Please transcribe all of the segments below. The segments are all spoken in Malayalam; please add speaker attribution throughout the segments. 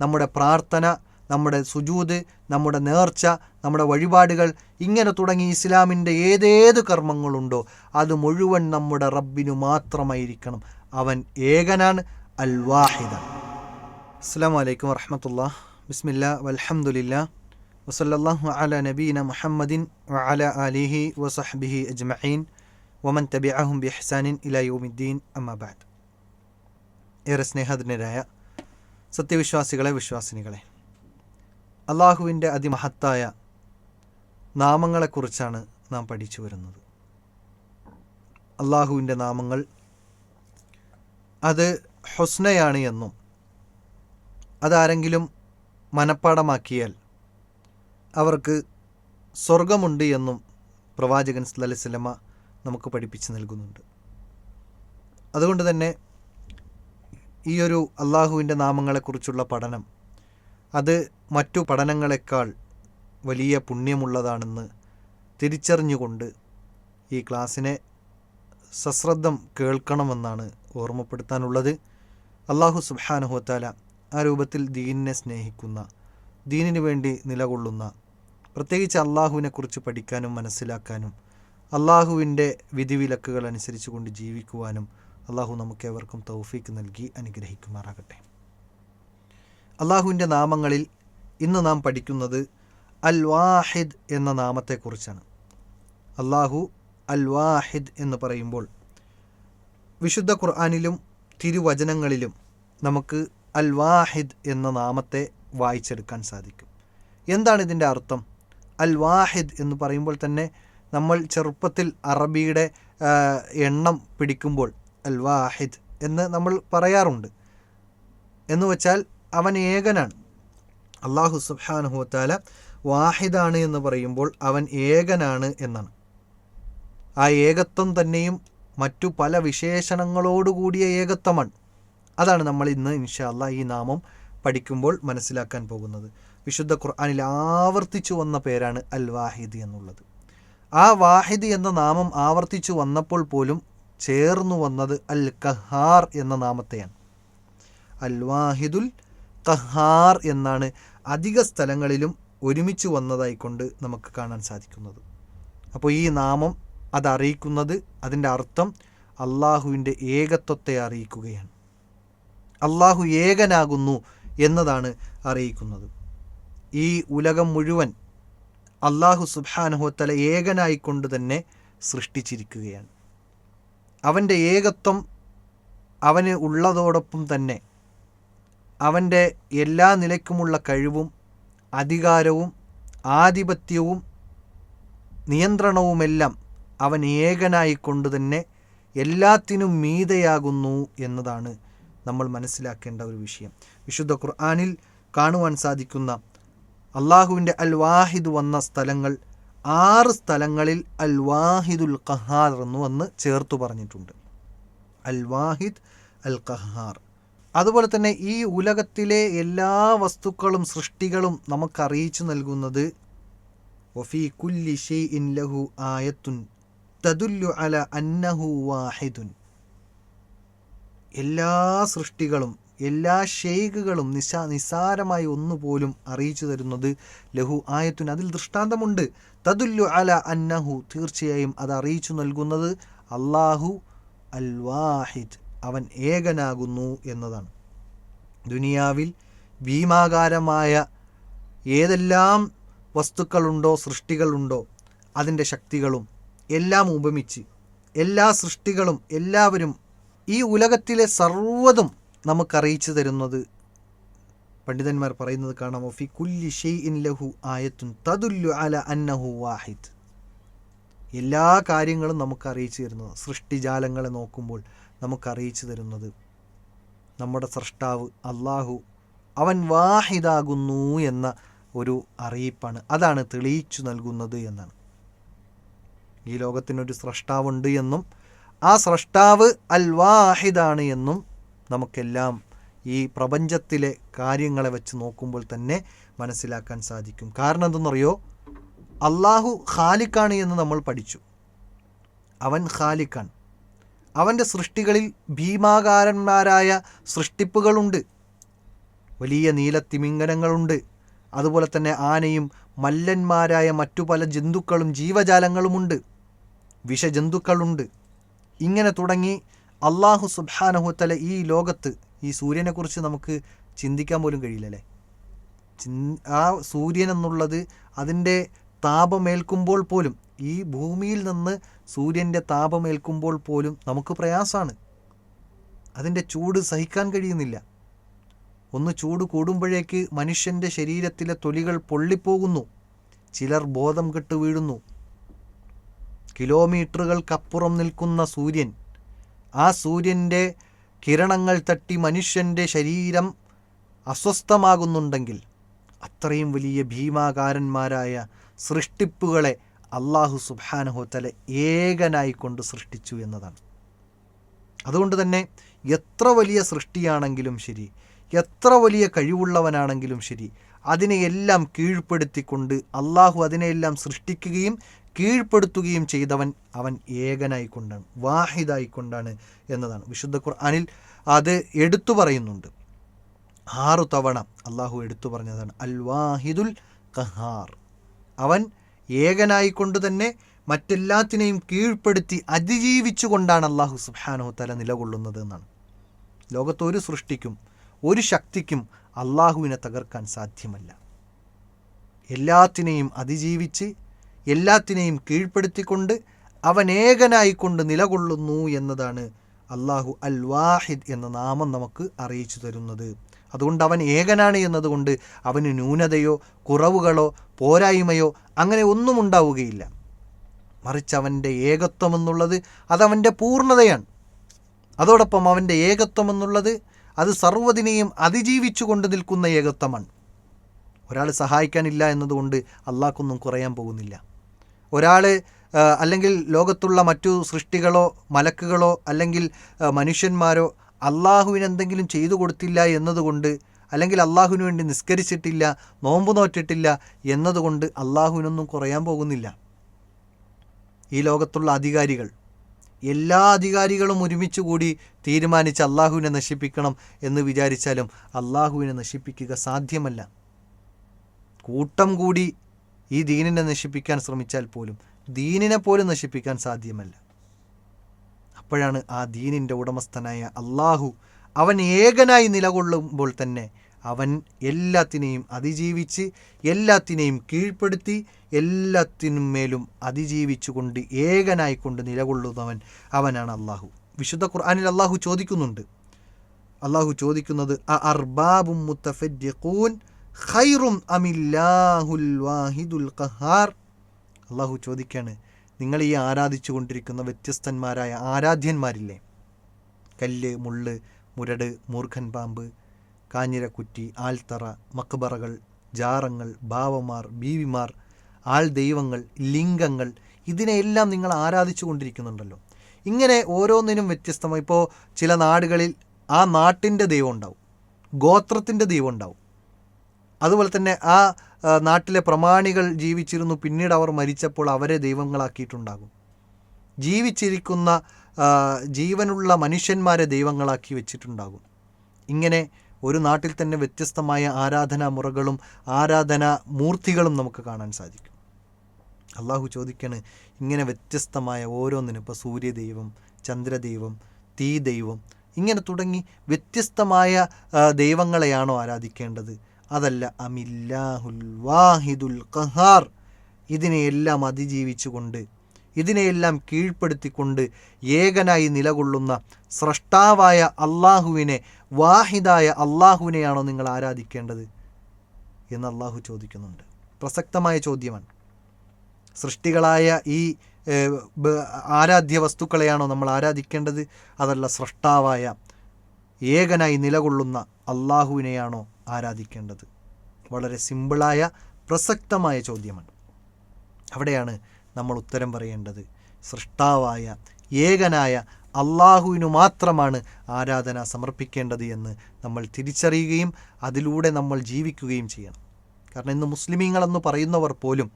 Speaker 1: നമ്മുടെ പ്രാർത്ഥന നമ്മുടെ സുജൂത് നമ്മുടെ നേർച്ച നമ്മുടെ വഴിപാടുകൾ ഇങ്ങനെ തുടങ്ങി ഇസ്ലാമിന്റെ ഏതേത് കർമ്മങ്ങളുണ്ടോ അത് മുഴുവൻ നമ്മുടെ റബ്ബിനു മാത്രമായിരിക്കണം. അവൻ ഏകനാണ് അൽ വാഹിദ അസ്സാം വലൈക്കും വറഹമത്തുള്ള ബിസ്മില്ല വലഹമുല്ല വസല്ലാഹു അല നബീന മുഹമ്മദിൻ വഅല അലിഹി വസഹബിഹി അജ്മഈൻ. വമൻ തബിഅഹും ബിഹ്സാനിൻ ഇലാ യൗമിദ്ദീൻ. അമ്മബാദ് ഏറെ സ്നേഹധന്യരായ സത്യവിശ്വാസികളെ വിശ്വാസിനികളെ. അള്ളാഹുവിന്റെ അതിമഹത്തായ നാമങ്ങളെക്കുറിച്ചാണ് നാം പഠിച്ചു വരുന്നത്. അള്ളാഹുവിന്റെ നാമങ്ങൾ അത് ഹൊസ്നയാണ് എന്നും അതാരെങ്കിലും മനഃപ്പാടമാക്കിയാൽ അവർക്ക് സ്വർഗമുണ്ട് എന്നും പ്രവാചകൻ സല്ലല്ലാഹു നമുക്ക് പഠിപ്പിച്ച് നൽകുന്നുണ്ട്. അതുകൊണ്ട് തന്നെ ഈ ഒരു അള്ളാഹുവിന്റെ നാമങ്ങളെക്കുറിച്ചുള്ള പഠനം അത് മറ്റു പഠനങ്ങളെക്കാൾ വലിയ പുണ്യമുള്ളതാണെന്ന് തിരിച്ചറിഞ്ഞുകൊണ്ട് ഈ ക്ലാസ്സിനെ സശ്രദ്ധം കേൾക്കണമെന്നാണ് ഓർമ്മപ്പെടുത്താനുള്ളത്. അള്ളാഹു സുബാനുഹോത്താല ആ രൂപത്തിൽ ദീനിനെ സ്നേഹിക്കുന്ന ദീനിനു വേണ്ടി നിലകൊള്ളുന്ന പ്രത്യേകിച്ച് അള്ളാഹുവിനെക്കുറിച്ച് പഠിക്കാനും മനസ്സിലാക്കാനും അള്ളാഹുവിന്റെ വിധിവിലക്കുകൾ അനുസരിച്ച് കൊണ്ട് ജീവിക്കുവാനും അള്ളാഹു നമുക്കേവർക്കും തൗഫീക്ക് നൽകി അനുഗ്രഹിക്കുമാറാകട്ടെ. അള്ളാഹുവിന്റെ നാമങ്ങളിൽ ഇന്ന് നാം പഠിക്കുന്നത് അൽ വാഹിദ് എന്ന നാമത്തെക്കുറിച്ചാണ്. അള്ളാഹു അൽ വാഹിദ് എന്ന് പറയുമ്പോൾ വിശുദ്ധ ഖുർആാനിലും തിരുവചനങ്ങളിലും നമുക്ക് അൽ വാഹിദ് എന്ന നാമത്തെ വായിച്ചെടുക്കാൻ സാധിക്കും. എന്താണ് ഇതിന്റെ അർത്ഥം? അൽ വാഹിദ് എന്ന് പറയുമ്പോൾ തന്നെ നമ്മൾ ചെറുപ്പത്തിൽ അറബിയുടെ എണ്ണം പിടിക്കുമ്പോൾ അൽ വാഹിദ് എന്ന് നമ്മൾ പറയാറുണ്ട്. എന്ന് വെച്ചാൽ അവൻ ഏകനാണ്. അള്ളാഹു സുബാനുഹുത്താല വാഹിദാണ് എന്ന് പറയുമ്പോൾ അവൻ ഏകനാണ് എന്നാണ്. ആ ഏകത്വം തന്നെയും മറ്റു പല വിശേഷണങ്ങളോടുകൂടിയ ഏകത്വമാണ്. അതാണ് നമ്മൾ ഇന്ന് ഇൻഷാല്ല ഈ നാമം പഠിക്കുമ്പോൾ മനസ്സിലാക്കാൻ പോകുന്നത്. വിശുദ്ധ ഖുർആാനിൽ ആവർത്തിച്ചു വന്ന പേരാണ് അൽ വാഹിദ് എന്നുള്ളത്. ആ വാഹിദ് എന്ന നാമം ആവർത്തിച്ചു വന്നപ്പോൾ പോലും ചേർന്നു വന്നത് അൽ കഹാർ എന്ന നാമത്തെയാണ്. അൽ വാഹിദുൽ കഹാർ എന്നാണ് അധിക സ്ഥലങ്ങളിലും ഒരുമിച്ച് വന്നതായിക്കൊണ്ട് നമുക്ക് കാണാൻ സാധിക്കുന്നത്. അപ്പോൾ ഈ നാമം അതറിയിക്കുന്നത് അതിന്റെ അർത്ഥം അള്ളാഹുവിന്റെ ഏകത്വത്തെ അറിയിക്കുകയാണ്. അള്ളാഹു ഏകനാകുന്നു എന്നതാണ് അറിയിക്കുന്നത്. ഈ ഉലകം മുഴുവൻ അള്ളാഹു സുബാനുഹോത്തല ഏകനായിക്കൊണ്ട് തന്നെ സൃഷ്ടിച്ചിരിക്കുകയാണ്. അവന്റെ ഏകത്വം അവന് ഉള്ളതോടൊപ്പം തന്നെ. അവന്റെ എല്ലാ നിലയ്ക്കുമുള്ള കഴിവും അധികാരവും ആധിപത്യവും നിയന്ത്രണവുമെല്ലാം അവൻ ഏകനായിക്കൊണ്ട് തന്നെ എല്ലാത്തിനും മീതയാകുന്നു എന്നതാണ് നമ്മൾ മനസ്സിലാക്കേണ്ട ഒരു വിഷയം. വിശുദ്ധ ഖുർആാനിൽ കാണുവാൻ സാധിക്കുന്ന അള്ളാഹുവിന്റെ അൽ വാഹിദ് വന്ന സ്ഥലങ്ങൾ ആറ് സ്ഥലങ്ങളിൽ അൽ വാഹിദുൽ ഖഹാർ എന്ന് വന്ന് ചേർത്തു പറഞ്ഞിട്ടുണ്ട്. അൽ വാഹിദ് അൽ ഖഹാർ അതുപോലെ തന്നെ ഈ ഉലകത്തിലെ എല്ലാ വസ്തുക്കളും സൃഷ്ടികളും നമുക്ക് അറിയിച്ചു നൽകുന്നത് വഫി കുല്ലി ഷെയ്ഇൻ ലഹു ആയത്തുൻ തദുല്ലു അല അന്നഹു വാഹിദുൻ. എല്ലാ സൃഷ്ടികളും എല്ലാ ഷെയ്ഖുകളും നിശാ നിസാരമായി ഒന്നുപോലും അറിയിച്ചു തരുന്നത് ലഹു ആയത്തുൻ അതിൽ ദൃഷ്ടാന്തമുണ്ട്. തദുല്ലു അല അന്നഹു തീർച്ചയായും അത് അറിയിച്ചു നൽകുന്നത് അള്ളാഹു അൽ വാഹിദ് അവൻ ഏകനാകുന്നു എന്നതാണ്. ദുനിയാവിൽ ഭീമാകാരമായ ഏതെല്ലാം വസ്തുക്കളുണ്ടോ സൃഷ്ടികളുണ്ടോ അതിന്റെ ശക്തികളും എല്ലാം ഉപമിച്ച് എല്ലാ സൃഷ്ടികളും എല്ലാവരും ഈ ഉലകത്തിലെ സർവതും നമുക്കറിയിച്ചു തരുന്നത്. പണ്ഡിതന്മാർ പറയുന്നത് കാണാമോ ഫി കുല്ലി ഷെയ് ഇൻ ലഹു ആയത്തുൻ തതുല്ലു അല അന്നഹു വാഹിദ്. എല്ലാ കാര്യങ്ങളും നമുക്ക് അറിയിച്ചു തരുന്നത് സൃഷ്ടിജാലങ്ങളെ നോക്കുമ്പോൾ നമുക്ക് അറിയിച്ചു തരുന്നത് നമ്മുടെ സൃഷ്ടാവ് അള്ളാഹു അവൻ വാഹിദാകുന്നു എന്ന ഒരു അറിയിപ്പാണ്. അതാണ് തെളിയിച്ചു നൽകുന്നത് എന്നാണ്. ഈ ലോകത്തിനൊരു സ്രഷ്ടാവുണ്ട് എന്നും ആ സ്രഷ്ടാവ് അൽ വാഹിദാണ് എന്നും നമുക്കെല്ലാം ഈ പ്രപഞ്ചത്തിലെ കാര്യങ്ങളെ വെച്ച് നോക്കുമ്പോൾ തന്നെ മനസ്സിലാക്കാൻ സാധിക്കും. കാരണം എന്തെന്നറിയോ? അള്ളാഹു ഖാലിക്കാണ് എന്ന് നമ്മൾ പഠിച്ചു. അവൻ ഖാലിക്കാണ് അവന്റെ സൃഷ്ടികളിൽ ഭീമാകാരന്മാരായ സൃഷ്ടിപ്പുകളുണ്ട്. വലിയ നീലത്തിമിംഗനങ്ങളുണ്ട്. അതുപോലെ തന്നെ ആനയും മല്ലന്മാരായ മറ്റു പല ജന്തുക്കളും ജീവജാലങ്ങളുമുണ്ട്. വിഷജന്തുക്കളുണ്ട്. ഇങ്ങനെ തുടങ്ങി അള്ളാഹു സുബാനഹുത്തല ഈ ലോകത്ത് ഈ സൂര്യനെക്കുറിച്ച് നമുക്ക് ചിന്തിക്കാൻ പോലും കഴിയില്ലല്ലേ? അല്ലേ ആ സൂര്യൻ എന്നുള്ളത് അതിന്റെ താപമേൽക്കുമ്പോൾ പോലും ഈ ഭൂമിയിൽ നിന്ന് സൂര്യന്റെ താപമേൽക്കുമ്പോൾ പോലും നമുക്ക് പ്രയാസമാണ്. അതിന്റെ ചൂട് സഹിക്കാൻ കഴിയുന്നില്ല. ഒന്ന് ചൂട് കൂടുമ്പോഴേക്ക് മനുഷ്യന്റെ ശരീരത്തിലെ തൊലികൾ പൊള്ളിപ്പോകുന്നു. ചിലർ ബോധം കെട്ട് വീഴുന്നു. കിലോമീറ്ററുകൾക്കപ്പുറം നിൽക്കുന്ന സൂര്യൻ ആ സൂര്യന്റെ കിരണങ്ങൾ തട്ടി മനുഷ്യന്റെ ശരീരം അസ്വസ്ഥമാകുന്നുണ്ടെങ്കിൽ അത്രയും വലിയ ഭീമാകാരന്മാരായ സൃഷ്ടിപ്പുകളെ അള്ളാഹു സുബാനഹോത്തല ഏകനായിക്കൊണ്ട് സൃഷ്ടിച്ചു എന്നതാണ്. അതുകൊണ്ട് തന്നെ എത്ര വലിയ സൃഷ്ടിയാണെങ്കിലും ശരി എത്ര വലിയ കഴിവുള്ളവനാണെങ്കിലും ശരി അതിനെയെല്ലാം കീഴ്പ്പെടുത്തിക്കൊണ്ട് അള്ളാഹു അതിനെയെല്ലാം സൃഷ്ടിക്കുകയും കീഴ്പ്പെടുത്തുകയും ചെയ്തവൻ അവൻ ഏകനായിക്കൊണ്ടാണ് വാഹിദായിക്കൊണ്ടാണ് എന്നതാണ്. വിശുദ്ധ ഖുർആാനിൽ അത് എടുത്തു പറയുന്നുണ്ട്. ആറു തവണ അള്ളാഹു എടുത്തു പറഞ്ഞതാണ് അൽ വാഹിദുൽ കഹാർ അവൻ ഏകനായിക്കൊണ്ട് തന്നെ മറ്റെല്ലാത്തിനെയും കീഴ്പ്പെടുത്തി അതിജീവിച്ചു കൊണ്ടാണ് അള്ളാഹു സുബാനോ തല നിലകൊള്ളുന്നത് എന്നാണ്. ലോകത്ത് ഒരു സൃഷ്ടിക്കും ഒരു ശക്തിക്കും അള്ളാഹുവിനെ തകർക്കാൻ സാധ്യമല്ല. എല്ലാത്തിനെയും അതിജീവിച്ച് എല്ലാത്തിനെയും കീഴ്പ്പെടുത്തിക്കൊണ്ട് അവനേകനായിക്കൊണ്ട് നിലകൊള്ളുന്നു എന്നതാണ് അള്ളാഹു അൽ വാഹിദ് എന്ന നാമം നമുക്ക് അറിയിച്ചു തരുന്നത്. അതുകൊണ്ട് അവൻ ഏകനാണ് എന്നതുകൊണ്ട് അവന് ന്യൂനതയോ കുറവുകളോ പോരായ്മയോ അങ്ങനെ ഒന്നും ഉണ്ടാവുകയില്ല. മറിച്ച് അവന്റെ ഏകത്വം എന്നുള്ളത് അതവന്റെ പൂർണതയാണ്. അതോടൊപ്പം അവന്റെ ഏകത്വം എന്നുള്ളത് അത് സർവതിനെയും അതിജീവിച്ചു കൊണ്ട് നിൽക്കുന്ന ഏകത്വമാണ്. ഒരാൾ സഹായിക്കാനില്ല എന്നതുകൊണ്ട് അള്ളാഹ്ക്കൊന്നും കുറയാൻ പോകുന്നില്ല. ഒരാൾ അല്ലെങ്കിൽ ലോകത്തുള്ള മറ്റു സൃഷ്ടികളോ മലക്കുകളോ അല്ലെങ്കിൽ മനുഷ്യന്മാരോ അള്ളാഹുവിന് എന്തെങ്കിലും ചെയ്തു കൊടുത്തില്ല എന്നതുകൊണ്ട് അല്ലെങ്കിൽ അള്ളാഹുവിന് വേണ്ടി നിസ്കരിച്ചിട്ടില്ല നോമ്പ് നോറ്റിട്ടില്ല എന്നതുകൊണ്ട് അള്ളാഹുവിനൊന്നും കുറയാൻ പോകുന്നില്ല. ഈ ലോകത്തുള്ള അധികാരികൾ എല്ലാ അധികാരികളും ഒരുമിച്ച് കൂടി തീരുമാനിച്ച് അള്ളാഹുവിനെ നശിപ്പിക്കണം എന്ന് വിചാരിച്ചാലും അള്ളാഹുവിനെ നശിപ്പിക്കുക സാധ്യമല്ല. കൂട്ടം കൂടി ഈ ദീനിനെ നശിപ്പിക്കാൻ ശ്രമിച്ചാൽ പോലും ദീനിനെ പോലും നശിപ്പിക്കാൻ സാധ്യമല്ല. അപ്പോഴാണ് ആ ദീനിന്റെ ഉടമസ്ഥനായ അള്ളാഹു അവൻ ഏകനായി നിലകൊള്ളുമ്പോൾ തന്നെ അവൻ എല്ലാത്തിനെയും അതിജീവിച്ച് എല്ലാത്തിനെയും കീഴ്പ്പെടുത്തി എല്ലാത്തിനും മേലും അതിജീവിച്ചുകൊണ്ട് ഏകനായിക്കൊണ്ട് നിലകൊള്ളുന്നവൻ അവനാണ് അള്ളാഹു വിശുദ്ധ ഖുർആാനിൽ അള്ളാഹു ചോദിക്കുന്നുണ്ട്. അള്ളാഹു ചോദിക്കുന്നത് അ അർബാബും മുത്തഫദ്ദിഖൂൻ ഖൈറും അമില്ലാഹുൽ വാഹിദുൽ ഖഹാർ? അള്ളാഹു ചോദിക്കാണ് നിങ്ങൾ ഈ ആരാധിച്ചു കൊണ്ടിരിക്കുന്ന വ്യത്യസ്തന്മാരായ ആരാധ്യന്മാരില്ലേ? കല്ല് മുള്ള് മുരട് മൂർഖൻ പാമ്പ് കാഞ്ഞിരക്കുറ്റി ആൽത്തറ മക്ബറകൾ ജാറങ്ങൾ ബാവമാർ ബീവിമാർ ആൾ ദൈവങ്ങൾ ലിംഗങ്ങൾ ഇതിനെയെല്ലാം നിങ്ങൾ ആരാധിച്ചു കൊണ്ടിരിക്കുന്നുണ്ടല്ലോ. ഇങ്ങനെ ഓരോന്നിനും വ്യത്യസ്തമായി. ഇപ്പോൾ ചില നാടുകളിൽ ആ നാട്ടിന്റെ ദൈവം ഉണ്ടാവും ഗോത്രത്തിന്റെ ദൈവം ഉണ്ടാവും. അതുപോലെ തന്നെ ആ നാട്ടിലെ പ്രമാണികൾ ജീവിച്ചിരുന്നു. പിന്നീട് അവർ മരിച്ചപ്പോൾ അവരെ ദൈവങ്ങളാക്കിയിട്ടുണ്ടാകും. ജീവിച്ചിരിക്കുന്ന ജീവനുള്ള മനുഷ്യന്മാരെ ദൈവങ്ങളാക്കി വെച്ചിട്ടുണ്ടാകും. ഇങ്ങനെ ഒരു നാട്ടിൽ തന്നെ വ്യത്യസ്തമായ ആരാധനാ മുറകളും ആരാധനാ മൂർത്തികളും നമുക്ക് കാണാൻ സാധിക്കും. അള്ളാഹു ചോദിക്കാണ് ഇങ്ങനെ വ്യത്യസ്തമായ ഓരോന്നിനും ഇപ്പോൾ സൂര്യദൈവം ചന്ദ്രദൈവം തീ ദൈവം ഇങ്ങനെ തുടങ്ങി വ്യത്യസ്തമായ ദൈവങ്ങളെയാണോ ആരാധിക്കേണ്ടത്? അതല്ല അമില്ലാഹുൽ വാഹിദുൽ ഖഹാർ. ഇതിനെയെല്ലാം അതിജീവിച്ചുകൊണ്ട് ഇതിനെയെല്ലാം കീഴ്പ്പെടുത്തിക്കൊണ്ട് ഏകനായി നിലകൊള്ളുന്ന സ്രഷ്ടാവായ അള്ളാഹുവിനെ വാഹിദായ അള്ളാഹുവിനെയാണോ നിങ്ങൾ ആരാധിക്കേണ്ടത് എന്ന് അള്ളാഹു ചോദിക്കുന്നുണ്ട്. പ്രസക്തമായ ചോദ്യമാണ്. സൃഷ്ടികളായ ഈ ആരാധ്യ വസ്തുക്കളെയാണോ നമ്മൾ ആരാധിക്കേണ്ടത്? അതല്ല സ്രഷ്ടാവായ ഏകനായി നിലകൊള്ളുന്ന അള്ളാഹുവിനെയാണോ ആരാധിക്കേണ്ടത്? വളരെ സിമ്പിളായ പ്രസക്തമായ ചോദ്യമാണ്. അവിടെയാണ് നമ്മൾ ഉത്തരം പറയേണ്ടത്. സൃഷ്ടാവായ ഏകനായ അള്ളാഹുവിനു മാത്രമാണ് ആരാധന സമർപ്പിക്കേണ്ടത് എന്ന് നമ്മൾ തിരിച്ചറിയുകയും അതിലൂടെ നമ്മൾ ജീവിക്കുകയും ചെയ്യണം. കാരണം ഇന്ന് മുസ്ലിമീങ്ങളെന്ന് പറയുന്നവർ പോലും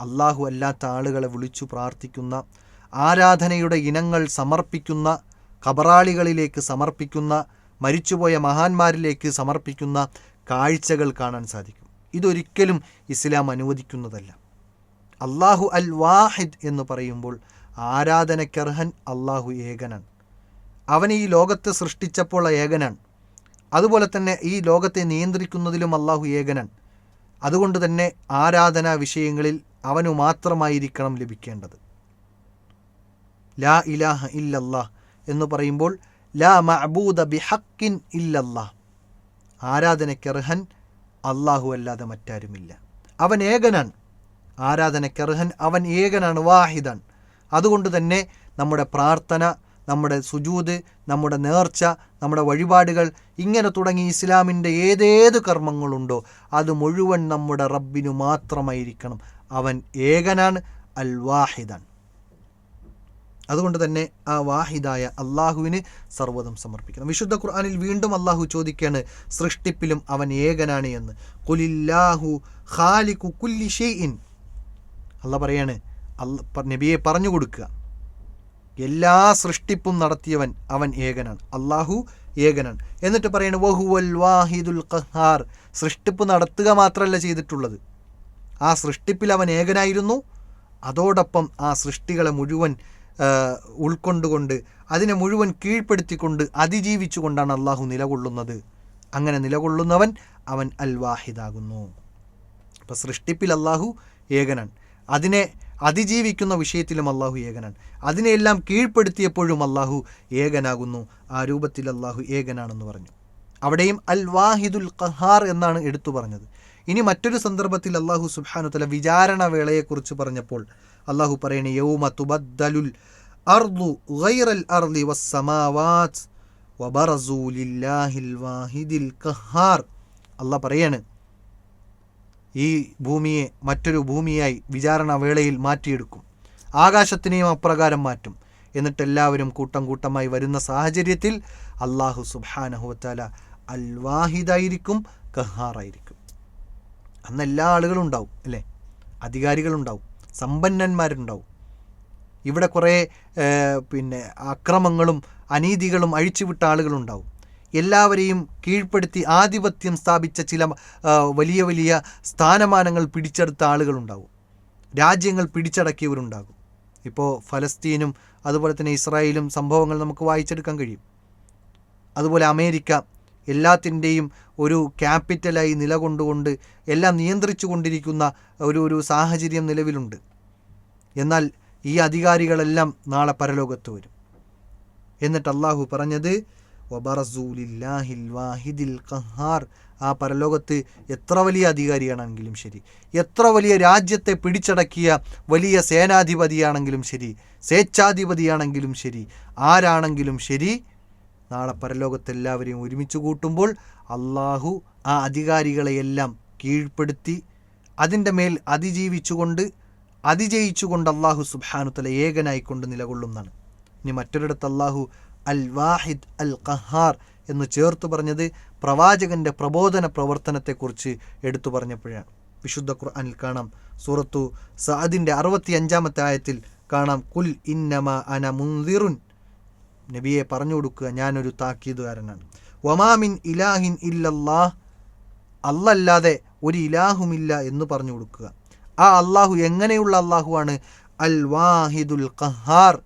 Speaker 1: അള്ളാഹു അല്ലാത്ത ആളുകളെ വിളിച്ചു പ്രാർത്ഥിക്കുന്ന ആരാധനയുടെ ഇനങ്ങൾ സമർപ്പിക്കുന്ന കബറാളികളിലേക്ക് സമർപ്പിക്കുന്ന മരിച്ചുപോയ മഹാന്മാരിലേക്ക് സമർപ്പിക്കുന്ന കാഴ്ചകൾ കാണാൻ സാധിക്കും. ഇതൊരിക്കലും ഇസ്ലാം അനുവദിക്കുന്നതല്ല. അള്ളാഹു അൽ വാഹിദ് എന്ന് പറയുമ്പോൾ ആരാധനക്കർഹൻ അള്ളാഹു ഏകനാണ്. അവൻ ഈ ലോകത്തെ സൃഷ്ടിച്ചപ്പോൾ ഏകനാണ്. അതുപോലെ തന്നെ ഈ ലോകത്തെ നിയന്ത്രിക്കുന്നതിലും അള്ളാഹു ഏകനാണ്. അതുകൊണ്ട് തന്നെ ആരാധനാ വിഷയങ്ങളിൽ അവനു മാത്രമായിരിക്കണം ലഭിക്കേണ്ടത്. ലാ ഇലാഹ ഇല്ലല്ലാഹ് എന്ന് പറയുമ്പോൾ ലാ മഅബൂദ ബിഹക്കിൻ ഇല്ലല്ലാ ആരാധനയ്ക്കർഹൻ അള്ളാഹു അല്ലാതെ മറ്റാരുമില്ല. അവൻ ഏകനാണ്. ആരാധനയ്ക്കർഹൻ അവൻ ഏകനാണ് വാഹിദൻ അതുകൊണ്ട് തന്നെ നമ്മുടെ പ്രാർത്ഥന നമ്മുടെ സുജൂത് നമ്മുടെ നേർച്ച നമ്മുടെ വഴിപാടുകൾ ഇങ്ങനെ തുടങ്ങി ഇസ്ലാമിന്റെ ഏതേത് കർമ്മങ്ങളുണ്ടോ അത് മുഴുവൻ നമ്മുടെ റബ്ബിനു മാത്രമായിരിക്കണം. അവൻ ഏകനാണ് അൽ വാഹിദാൻ അതുകൊണ്ട് തന്നെ ആ വാഹിദായ അള്ളാഹുവിന് സർവതം സമർപ്പിക്കണം. വിശുദ്ധ ഖുർആാനിൽ വീണ്ടും അള്ളാഹു ചോദിക്കുകയാണ് സൃഷ്ടിപ്പിലും അവൻ ഏകനാണ് എന്ന്. കുലില്ലാഹു ഖാലിഖു കുല്ലി ഷെയ്ഇൻ അല്ല പറയാണ് അല്ല നബിയെ പറഞ്ഞു കൊടുക്കുക. എല്ലാ സൃഷ്ടിപ്പും നടത്തിയവൻ അവൻ ഏകനാണ്. അള്ളാഹു ഏകനാണ്. എന്നിട്ട് പറയാണ് വഹുവൽ വാഹിദുൽ ഖഹാർ. സൃഷ്ടിപ്പ് നടത്തുക മാത്രമല്ല ചെയ്തിട്ടുള്ളത്. ആ സൃഷ്ടിപ്പിൽ അവൻ ഏകനായിരുന്നു. അതോടൊപ്പം ആ സൃഷ്ടികളെ മുഴുവൻ ഉൾക്കൊണ്ടുകൊണ്ട് അതിനെ മുഴുവൻ കീഴ്പ്പെടുത്തിക്കൊണ്ട് അതിജീവിച്ചുകൊണ്ടാണ് അള്ളാഹു നിലകൊള്ളുന്നത്. അങ്ങനെ നിലകൊള്ളുന്നവൻ അവൻ അൽ വാഹിദാകുന്നു സൃഷ്ടിപ്പിൽ അള്ളാഹു ഏകനാണ്. അതിനെ അതിജീവിക്കുന്ന വിഷയത്തിലും അള്ളാഹു ഏകനാണ്. അതിനെയെല്ലാം കീഴ്പ്പെടുത്തിയപ്പോഴും അള്ളാഹു ഏകനാകുന്നു. ആ രൂപത്തിൽ അള്ളാഹു ഏകനാണെന്ന് പറഞ്ഞു. അവിടെയും അൽ വാഹിദുൽ ഖഹാർ എന്നാണ് എടുത്തു പറഞ്ഞത്. ഇനി മറ്റൊരു സന്ദർഭത്തിൽ അള്ളാഹു സുബാനു തല വിചാരണ വേളയെക്കുറിച്ച് പറഞ്ഞപ്പോൾ അള്ളാഹു പറയണേ യൗമ തുബദ്ദലുൽ അർദു ഗൈറൽ അർദി വസ്സമാവാത്ത് വബറസൂ ലില്ലാഹിൽ വാഹിദിൽ ഖഹാർ. അള്ളാഹ് പറയാണ് ഈ ഭൂമിയെ മറ്റൊരു ഭൂമിയായി വിചാരണ വേളയിൽ മാറ്റിയെടുക്കും ആകാശത്തിനെയും അപ്രകാരം മാറ്റും. എന്നിട്ട് എല്ലാവരും കൂട്ടം കൂട്ടമായി വരുന്ന സാഹചര്യത്തിൽ അള്ളാഹു സുബാനഹുവത്താല അൽവാഹിദായിരിക്കും കഹാറായിരിക്കും അന്ന് എല്ലാ ആളുകളും ഉണ്ടാവും അല്ലേ? അധികാരികളുണ്ടാവും. സമ്പന്നന്മാരുണ്ടാവും. ഇവിടെ കുറേ പിന്നെ അക്രമങ്ങളും അനീതികളും അഴിച്ചുവിട്ട ആളുകളുണ്ടാവും. എല്ലാവരെയും കീഴ്പ്പെടുത്തി ആധിപത്യം സ്ഥാപിച്ച ചില വലിയ വലിയ സ്ഥാനമാനങ്ങൾ പിടിച്ചെടുത്ത ആളുകളുണ്ടാവും. രാജ്യങ്ങൾ പിടിച്ചടക്കിയവരുണ്ടാകും. ഇപ്പോൾ ഫലസ്തീനും അതുപോലെ തന്നെ ഇസ്രായേലും സംഭവങ്ങൾ നമുക്ക് വായിച്ചെടുക്കാൻ കഴിയും. അതുപോലെ അമേരിക്ക എല്ലാത്തിന്റെയും ഒരു ക്യാപിറ്റലായി നിലകൊണ്ടുകൊണ്ട് എല്ലാം നിയന്ത്രിച്ചു കൊണ്ടിരിക്കുന്ന ഒരു ഒരു സാഹചര്യം നിലവിലുണ്ട്. എന്നാൽ ഈ അധികാരികളെല്ലാം നാളെ പരലോകത്ത് വരും. എന്നിട്ട് അള്ളാഹു പറഞ്ഞത് വബറസൂലില്ലാഹിൽ വാഹിദിൽ ഖഹാർ. ആ പരലോകത്ത് എത്ര വലിയ അധികാരിയാണെങ്കിലും ശരി എത്ര വലിയ രാജ്യത്തെ പിടിച്ചടക്കിയ വലിയ സേനാധിപതിയാണെങ്കിലും ശരി സ്വേച്ഛാധിപതിയാണെങ്കിലും ശരി ആരാണെങ്കിലും ശരി നാളെ പരലോകത്തെല്ലാവരെയും ഒരുമിച്ച് കൂട്ടുമ്പോൾ അള്ളാഹു ആ അധികാരികളെയെല്ലാം കീഴ്പ്പെടുത്തി അതിന്റെ മേൽ അതിജീവിച്ചുകൊണ്ട് അതിജയിച്ചുകൊണ്ട് അള്ളാഹു സുബാനുത്തല ഏകനായിക്കൊണ്ട് നിലകൊള്ളുന്നതാണ്. ഇനി മറ്റൊരിടത്ത് അള്ളാഹു അൽ വാഹിദ് അൽ ഖഹാർ എന്ന് ചേർത്ത് പറഞ്ഞത് പ്രവാചകന്റെ പ്രബോധന പ്രവർത്തനത്തെക്കുറിച്ച് എടുത്തു പറഞ്ഞപ്പോഴാണ്. വിശുദ്ധ ഖുർആനിൽ കാണാം സൂറത്തു സഅദിന്റെ അറുപത്തി അഞ്ചാമത്തെ ആയത്തിൽ കാണാം കുൽ ഇന്നമ അന മുന്തിറുൻ നബിയെ പറഞ്ഞു കൊടുക്കുക ഞാനൊരു താക്കീതുകാരനാണ്. വമാമിൻ ഇലാഹിൻ ഇല്ലല്ലാഹ് അല്ലല്ലാതെ ഒരു ഇലാഹുമില്ല എന്ന് പറഞ്ഞു കൊടുക്കുക. ആ അള്ളാഹു എങ്ങനെയുള്ള അള്ളാഹുവാണ് അൽ വാഹിദുൽ ഖഹാർ.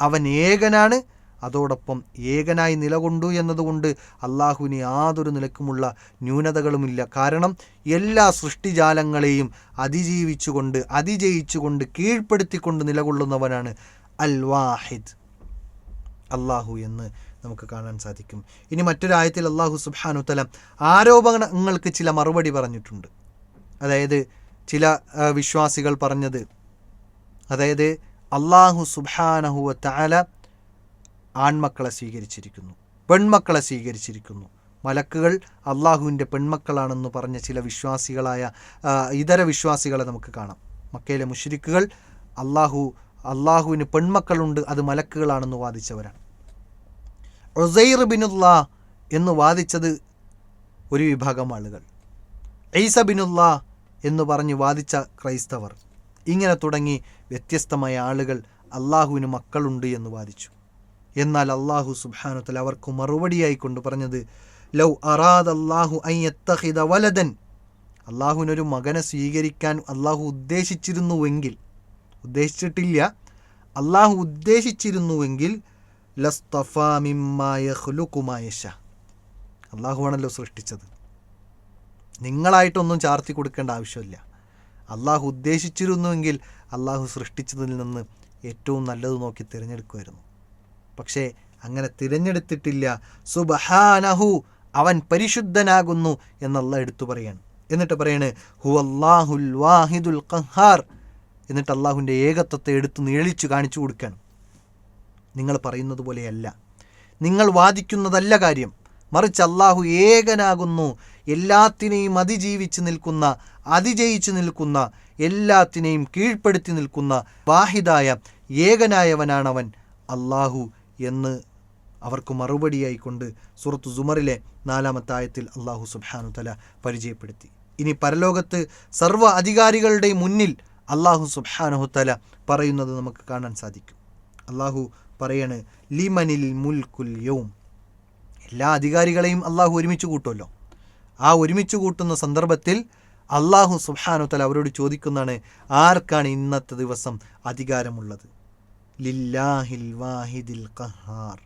Speaker 1: അവൻ ഏകനാണ് അതോടൊപ്പം ഏകനായി നിലകൊണ്ടു എന്നതുകൊണ്ട് അള്ളാഹുവിന് യാതൊരു നിലക്കുമുള്ള ന്യൂനതകളുമില്ല. കാരണം എല്ലാ സൃഷ്ടിജാലങ്ങളെയും അതിജീവിച്ചുകൊണ്ട് അതിജയിച്ചുകൊണ്ട് കീഴ്പ്പെടുത്തിക്കൊണ്ട് നിലകൊള്ളുന്നവനാണ് അൽ വാഹിദ് അള്ളാഹു എന്ന് നമുക്ക് കാണാൻ സാധിക്കും. ഇനി മറ്റൊരായത്തിൽ അള്ളാഹു സുബാനു തല ആരോപണങ്ങൾക്ക് ചില മറുപടി പറഞ്ഞിട്ടുണ്ട്. അതായത് ചില വിശ്വാസികൾ പറഞ്ഞത് അതായത് അള്ളാഹു സുബാനഹുവ താല ആൺമക്കളെ സ്വീകരിച്ചിരിക്കുന്നു പെൺമക്കളെ സ്വീകരിച്ചിരിക്കുന്നു. മലക്കുകൾ അള്ളാഹുവിന്റെ പെൺമക്കളാണെന്ന് പറഞ്ഞ ചില വിശ്വാസികളായ ഇതര വിശ്വാസികളെ നമുക്ക് കാണാം. മക്കയിലെ മുഷരിക്കുകൾ അള്ളാഹു അള്ളാഹുവിന് പെൺമക്കളുണ്ട് അത് മലക്കുകളാണെന്ന് വാദിച്ചവരാണ്. ഒസൈർ ബിനുല്ലാ എന്ന് വാദിച്ചത് ഒരു വിഭാഗം ആളുകൾ. ഐസ ബിനുല്ലാ എന്ന് പറഞ്ഞ് വാദിച്ച ക്രൈസ്തവർ. ഇങ്ങനെ തുടങ്ങി വ്യത്യസ്തമായ ആളുകൾ അള്ളാഹുവിന് മക്കളുണ്ട് എന്ന് വാദിച്ചു. എന്നാൽ അള്ളാഹു സുബാനുത്തൽ അവർക്ക് മറുപടിയായി കൊണ്ട് പറഞ്ഞത് ലൗ അറാദ് അള്ളാഹു അയ്യത്തഹിദ വലതൻ അള്ളാഹുവിനൊരു മകനെ സ്വീകരിക്കാൻ അള്ളാഹു ഉദ്ദേശിച്ചിരുന്നുവെങ്കിൽ ഉദ്ദേശിച്ചിട്ടില്ല. അള്ളാഹു ഉദ്ദേശിച്ചിരുന്നുവെങ്കിൽ ലസ്തഫാമിമായഹ്ലുക്കുമായശ അള്ളാഹുവാണല്ലോ സൃഷ്ടിച്ചത്. നിങ്ങളായിട്ടൊന്നും ചാർത്തി കൊടുക്കേണ്ട ആവശ്യമില്ല. അള്ളാഹു ഉദ്ദേശിച്ചിരുന്നുവെങ്കിൽ അള്ളാഹു സൃഷ്ടിച്ചതിൽ നിന്ന് ഏറ്റവും നല്ലത് നോക്കി തിരഞ്ഞെടുക്കുമായിരുന്നു. പക്ഷേ അങ്ങനെ തിരഞ്ഞെടുത്തിട്ടില്ല. സുബഹാനഹു അവൻ പരിശുദ്ധനാകുന്നു എന്നുള്ള എടുത്തു പറയാണ്. എന്നിട്ട് പറയാണ് ഹു വാഹിദുൽ ഖഹാർ. എന്നിട്ട് അള്ളാഹുവിന്റെ ഏകത്വത്തെ എടുത്ത് നീളിച്ചു കാണിച്ചു കൊടുക്കണം നിങ്ങൾ പറയുന്നത് പോലെയല്ല. നിങ്ങൾ വാദിക്കുന്നതല്ല കാര്യം. മറിച്ച് അള്ളാഹു ഏകനാകുന്നു. എല്ലാത്തിനെയും അതിജീവിച്ച് നിൽക്കുന്ന അതിജയിച്ചു നിൽക്കുന്ന എല്ലാത്തിനെയും കീഴ്പ്പെടുത്തി നിൽക്കുന്ന വാഹിദായ ഏകനായവനാണവൻ അള്ളാഹു എന്ന് അവർക്ക് മറുപടിയായിക്കൊണ്ട് സുറത്തു സുമറിലെ നാലാമത്തെ ആയത്തിൽ അള്ളാഹു സുബാനു തല പരിചയപ്പെടുത്തി. ഇനി പരലോകത്ത് സർവ അധികാരികളുടെ മുന്നിൽ അള്ളാഹു സുബാനഹു തല പറയുന്നത് നമുക്ക് കാണാൻ സാധിക്കും. അള്ളാഹു പറയാണ് ലിമനിൽ മുൽക്കുൽ യൗം. എല്ലാ അധികാരികളെയും അള്ളാഹു ഒരുമിച്ച് കൂട്ടുമല്ലോ. ആ ഒരുമിച്ച് കൂട്ടുന്ന സന്ദർഭത്തിൽ അള്ളാഹു സുബാനു തല അവരോട് ചോദിക്കുന്നതാണ് ആർക്കാണ് ഇന്നത്തെ ദിവസം അധികാരമുള്ളത്? ലില്ലാഹിൽ വാഹിദിൽ ഖഹാർ.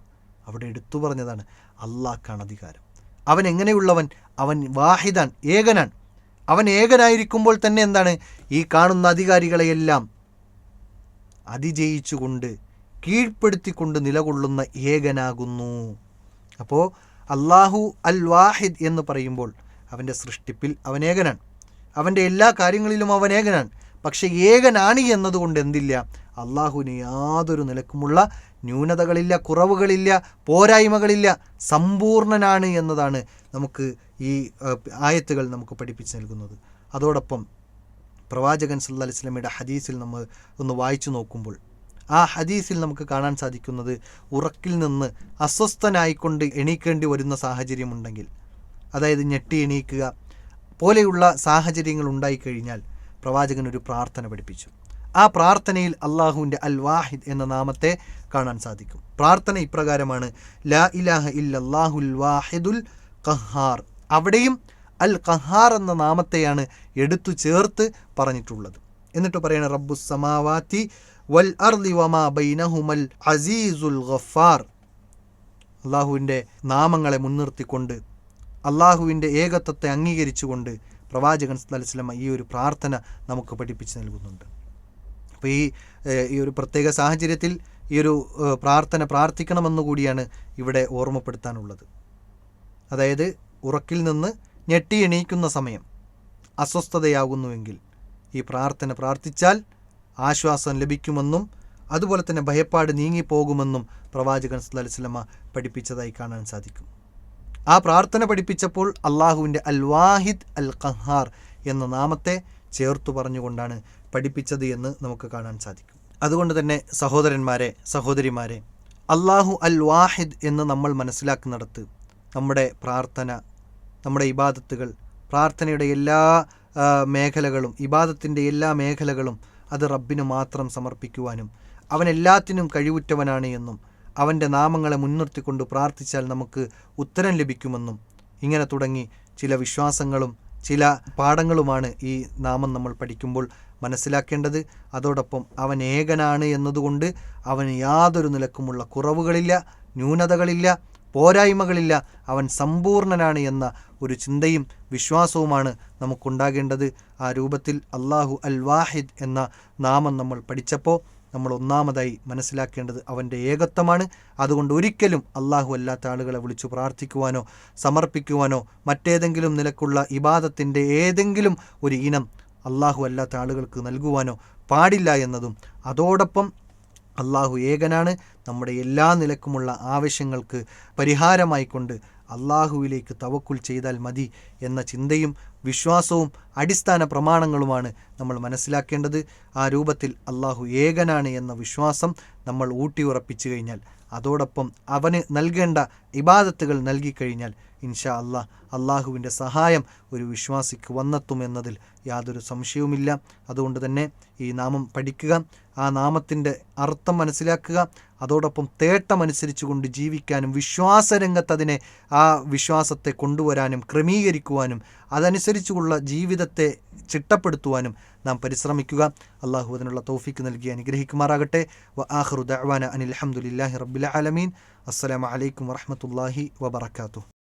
Speaker 1: അവിടെ എടുത്തു പറഞ്ഞതാണ് അള്ളാഹ്ക്കാണ് അധികാരം. അവൻ എങ്ങനെയുള്ളവൻ? അവൻ വാഹിദാൻ ഏകനാൻ അവൻ ഏകനായിരിക്കുമ്പോൾ തന്നെ എന്താണ്? ഈ കാണുന്ന അധികാരികളെയെല്ലാം അതിജയിച്ചുകൊണ്ട് കീഴ്പ്പെടുത്തിക്കൊണ്ട് നിലകൊള്ളുന്ന ഏകനാകുന്നു. അപ്പോൾ അള്ളാഹു അൽ വാഹിദ് എന്ന് പറയുമ്പോൾ അവന്റെ സൃഷ്ടിപ്പിൽ അവൻ ഏകനാണ്. അവന്റെ എല്ലാ കാര്യങ്ങളിലും അവൻ ഏകനാണ്. പക്ഷെ ഏകനാണ് എന്നതുകൊണ്ട് എന്തില്ല? അള്ളാഹുവിന് യാതൊരു നിലക്കുമുള്ള ന്യൂനതകളില്ല കുറവുകളില്ല പോരായ്മകളില്ല സമ്പൂർണനാണ് എന്നതാണ് നമുക്ക് ഈ ആയത്തുകൾ നമുക്ക് പഠിപ്പിച്ച് നൽകുന്നത്. അതോടൊപ്പം പ്രവാചകൻ സല്ല അലൈഹി സ്വലമിയുടെ ഹദീസിൽ നമ്മൾ ഒന്ന് വായിച്ചു നോക്കുമ്പോൾ ആ ഹദീസിൽ നമുക്ക് കാണാൻ സാധിക്കുന്നത് ഉറക്കിൽ നിന്ന് അസ്വസ്ഥനായിക്കൊണ്ട് എണീക്കേണ്ടി വരുന്ന സാഹചര്യമുണ്ടെങ്കിൽ അതായത് ഞെട്ടി എണീക്കുക പോലെയുള്ള സാഹചര്യങ്ങൾ ഉണ്ടായിക്കഴിഞ്ഞാൽ പ്രവാചകൻ ഒരു പ്രാർത്ഥന പഠിപ്പിച്ചു. ആ പ്രാർത്ഥനയിൽ അള്ളാഹുവിന്റെ അൽ വാഹിദ് എന്ന നാമത്തെ കാണാൻ സാധിക്കും. പ്രാർത്ഥന ഇപ്രകാരമാണ് ലാ ഇലാഹ ഇല്ലാഹുൽ വാഹിദുൽ ഖഹാർ. അവിടെയും അൽ ഖഹാർ എന്ന നാമത്തെയാണ് എടുത്തു ചേർത്ത് പറഞ്ഞിട്ടുള്ളത്. എന്നിട്ട് പറയണ റബ്ബു സമാവാത്തി വൽ അർലി വമാ ബൈനഹുമൽ അസീസുൽ ഗഫാർ. അള്ളാഹുവിന്റെ നാമങ്ങളെ മുൻനിർത്തിക്കൊണ്ട് അള്ളാഹുവിന്റെ ഏകത്വത്തെ അംഗീകരിച്ചുകൊണ്ട് പ്രവാചകൻ സ്ഥലസ്ലമ ഈ ഒരു പ്രാർത്ഥന നമുക്ക് പഠിപ്പിച്ച് നൽകുന്നുണ്ട്. അപ്പോൾ ഈ ഈ ഒരു പ്രത്യേക സാഹചര്യത്തിൽ ഈ ഒരു പ്രാർത്ഥന പ്രാർത്ഥിക്കണമെന്നുകൂടിയാണ് ഇവിടെ ഓർമ്മപ്പെടുത്താനുള്ളത്. അതായത് ഉറക്കിൽ നിന്ന് ഞെട്ടി എണീക്കുന്ന സമയം അസ്വസ്ഥതയാകുന്നുവെങ്കിൽ ഈ പ്രാർത്ഥന പ്രാർത്ഥിച്ചാൽ ആശ്വാസം ലഭിക്കുമെന്നും അതുപോലെ തന്നെ ഭയപ്പാട് നീങ്ങിപ്പോകുമെന്നും പ്രവാചകൻ അലൈഹി പഠിപ്പിച്ചതായി കാണാൻ സാധിക്കും. ആ പ്രാർത്ഥന പഠിപ്പിച്ചപ്പോൾ അള്ളാഹുവിന്റെ അൽ വാഹിദ് അൽ ഖഹാർ എന്ന നാമത്തെ ചേർത്തു പറഞ്ഞുകൊണ്ടാണ് പഠിപ്പിച്ചത് എന്ന് നമുക്ക് കാണാൻ സാധിക്കും. അതുകൊണ്ട് തന്നെ സഹോദരന്മാരെ സഹോദരിമാരെ അള്ളാഹു അൽ വാഹിദ് എന്ന് നമ്മൾ മനസ്സിലാക്കുന്നിടത്ത് നമ്മുടെ പ്രാർത്ഥന നമ്മുടെ ഇബാദത്തുകൾ പ്രാർത്ഥനയുടെ എല്ലാ മേഖലകളും ഇബാദത്തിന്റെ എല്ലാ മേഖലകളും അത് റബ്ബിന് മാത്രം സമർപ്പിക്കുവാനും അവൻ എല്ലാത്തിനും കഴിവുറ്റവനാണ് എന്നും അവന്റെ നാമങ്ങളെ മുൻനിർത്തിക്കൊണ്ട് പ്രാർത്ഥിച്ചാൽ നമുക്ക് ഉത്തരം ലഭിക്കുമെന്നും ഇങ്ങനെ തുടങ്ങി ചില വിശ്വാസങ്ങളും ചില പാഠങ്ങളുമാണ് ഈ നാമം നമ്മൾ പഠിക്കുമ്പോൾ മനസ്സിലാക്കേണ്ടത്. അതോടൊപ്പം അവൻ ഏകനാണ് എന്നതുകൊണ്ട് അവന് യാതൊരു നിലക്കുമുള്ള കുറവുകളില്ല ന്യൂനതകളില്ല. പോരായ്മകളില്ല. അവൻ സമ്പൂർണനാണ് എന്ന ഒരു ചിന്തയും വിശ്വാസവുമാണ് നമുക്കുണ്ടാകേണ്ടത്. ആ രൂപത്തിൽ അള്ളാഹു അൽ വാഹിദ് എന്ന നാമം നമ്മൾ പഠിച്ചപ്പോൾ നമ്മൾ ഒന്നാമതായി മനസ്സിലാക്കേണ്ടത് അവന്റെ ഏകത്വമാണ്. അതുകൊണ്ട് ഒരിക്കലും അള്ളാഹു അല്ലാത്ത ആളുകളെ വിളിച്ചു പ്രാർത്ഥിക്കുവാനോ സമർപ്പിക്കുവാനോ മറ്റേതെങ്കിലും നിലക്കുള്ള ഇബാദത്തിന്റെ ഏതെങ്കിലും ഒരു ഇനം അള്ളാഹു അല്ലാത്ത ആളുകൾക്ക് നൽകുവാനോ പാടില്ല എന്നതും അതോടൊപ്പം അള്ളാഹു ഏകനാണ്. നമ്മുടെ എല്ലാ നിലക്കുമുള്ള ആവശ്യങ്ങൾക്ക് പരിഹാരമായിക്കൊണ്ട് അള്ളാഹുവിലേക്ക് തവക്കുൽ ചെയ്താൽ മതി എന്ന ചിന്തയും വിശ്വാസവും അടിസ്ഥാന പ്രമാണങ്ങളുമാണ് നമ്മൾ മനസ്സിലാക്കേണ്ടത്. ആ രൂപത്തിൽ അള്ളാഹു ഏകനാണ് എന്ന വിശ്വാസം നമ്മൾ ഊട്ടിയുറപ്പിച്ചു കഴിഞ്ഞാൽ അതോടൊപ്പം അവന് നൽകേണ്ട ഇബാദത്തുകൾ നൽകിക്കഴിഞ്ഞാൽ ഇൻഷാ അള്ളാഹ് അള്ളാഹുവിന്റെ സഹായം ഒരു വിശ്വാസിക്ക് വന്നെത്തും എന്നതിൽ യാതൊരു സംശയവുമില്ല. അതുകൊണ്ട് തന്നെ ഈ നാമം പഠിക്കുക ആ നാമത്തിന്റെ അർത്ഥം മനസ്സിലാക്കുക അതോടൊപ്പം തേട്ടമനുസരിച്ച് കൊണ്ട് ജീവിക്കാനും വിശ്വാസരംഗത്ത് അതിനെ ആ വിശ്വാസത്തെ കൊണ്ടുവരാനും ക്രമീകരിക്കുവാനും അതനുസരിച്ചുള്ള ജീവിതത്തെ ചിട്ടപ്പെടുത്തുവാനും നാം പരിശ്രമിക്കുക. അള്ളാഹു അതിനുള്ള തോഫിക്ക് നൽകി അനുഗ്രഹിക്കുമാറാകട്ടെ. വ അനിൽ അഹമ്മദില്ലാഹി റബ്ബിൽ ആലമീൻ. അസ്സലാമു അലൈക്കും വറഹ്മത്തുള്ളാഹി വബറകാതുഹു.